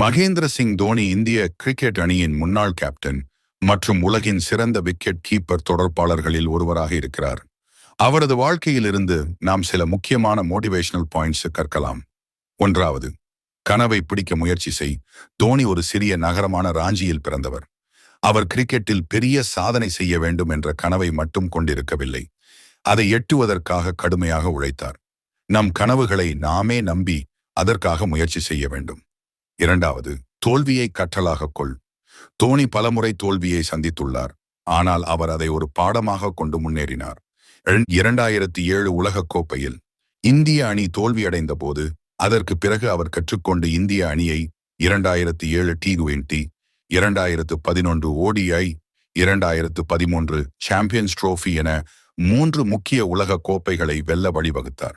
மகேந்திர சிங் தோனி இந்திய கிரிக்கெட் அணியின் முன்னாள் கேப்டன் மற்றும் உலகின் சிறந்த விக்கெட் கீப்பர் தொடர்பாளர்களில் ஒருவராக இருக்கிறார். அவரது வாழ்க்கையிலிருந்து நாம் சில முக்கியமான மோட்டிவேஷனல் பாயிண்ட்ஸ் கற்கலாம். ஒன்றாவது கனவை பிடிக்க முயற்சி செய். தோனி ஒரு சிறிய நகரமான ராஞ்சியில் பிறந்தவர். அவர் கிரிக்கெட்டில் பெரிய சாதனை செய்ய வேண்டும் என்ற கனவை மட்டும் கொண்டிருக்கவில்லை. அதை எட்டுவதற்காக கடுமையாக உழைத்தார். நம் கனவுகளை நாமே நம்பி அதற்காக முயற்சி செய்ய வேண்டும். இரண்டாவது தோல்வியை கற்றலாக கொள். தோனி பலமுறை தோல்வியை சந்தித்துள்ளார். ஆனால் அவர் அதை ஒரு பாடமாக கொண்டு முன்னேறினார். இரண்டாயிரத்தி ஏழு உலகக்கோப்பையில் இந்திய அணி தோல்வியடைந்த போது அதற்கு பிறகு அவர் கற்றுக்கொண்டு இந்திய அணியை இரண்டாயிரத்தி ஏழு டி டுவெண்டி இரண்டாயிரத்து பதினொன்று ஓடிஐ இரண்டாயிரத்து பதிமூன்று சாம்பியன்ஸ் ட்ரோஃபி என மூன்று முக்கிய உலக கோப்பைகளை வெல்ல வழிவகுத்தார்.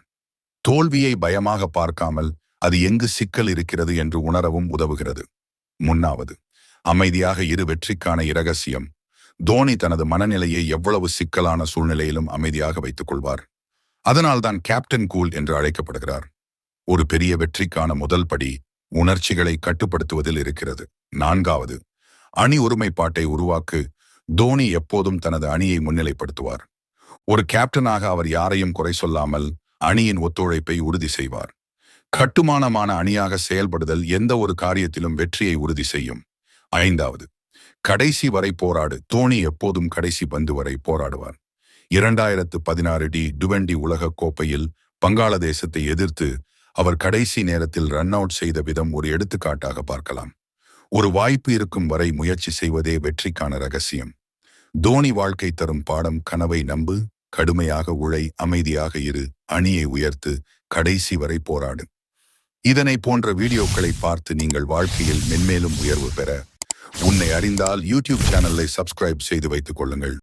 தோல்வியை பயமாக பார்க்காமல் அது எங்கு சிக்கல் இருக்கிறது என்று உணரவும் உதவுகிறது. முன்னாவது அமைதியாக இரு வெற்றிக்கான இரகசியம். தோனி தனது மனநிலையை எவ்வளவு சிக்கலான சூழ்நிலையிலும் அமைதியாக வைத்துக் கொள்வார் அதனால்தான் கேப்டன் கூல் என்று அழைக்கப்படுகிறார். ஒரு பெரிய வெற்றிக்கான முதல் படி உணர்ச்சிகளை கட்டுப்படுத்துவதில் இருக்கிறது. நான்காவது அணி ஒருமைப்பாட்டை உருவாக்கு தோனி எப்போதும் தனது அணியை முன்னிலைப்படுத்துவார். ஒரு கேப்டனாக அவர் யாரையும் குறை சொல்லாமல் அணியின் ஒத்துழைப்பை உறுதி செய்வார். கட்டுமானமான அணியாக செயல்படுதல் எந்த ஒரு காரியத்திலும் வெற்றியை உறுதி செய்யும். ஐந்தாவது கடைசி வரை போராடு. தோனி எப்போதும் கடைசி பந்து வரை போராடுவார். இரண்டாயிரத்து பதினாறு டி டுவெண்டி உலக கோப்பையில் வங்காளதேசத்தை எதிர்த்து அவர் கடைசி நேரத்தில் ரன் அவுட் செய்த விதம் ஒரு எடுத்துக்காட்டாக பார்க்கலாம். ஒரு வாய்ப்பு இருக்கும் வரை முயற்சி செய்வதே வெற்றிக்கான ரகசியம். தோனி வாழ்க்கை தரும் பாடம் கனவை நம்பு கடுமையாக உழை அமைதியாக இரு அணியை உயர்த்து கடைசி வரை போராடு. இதனை போன்ற வீடியோக்களை பார்த்து நீங்கள் வாழ்க்கையில் மென்மேலும் உயர்வு பெற உன்னை அறிந்தால் யூடியூப் சேனலை சப்ஸ்கிரைப் செய்து வைத்துக் கொள்ளுங்கள்.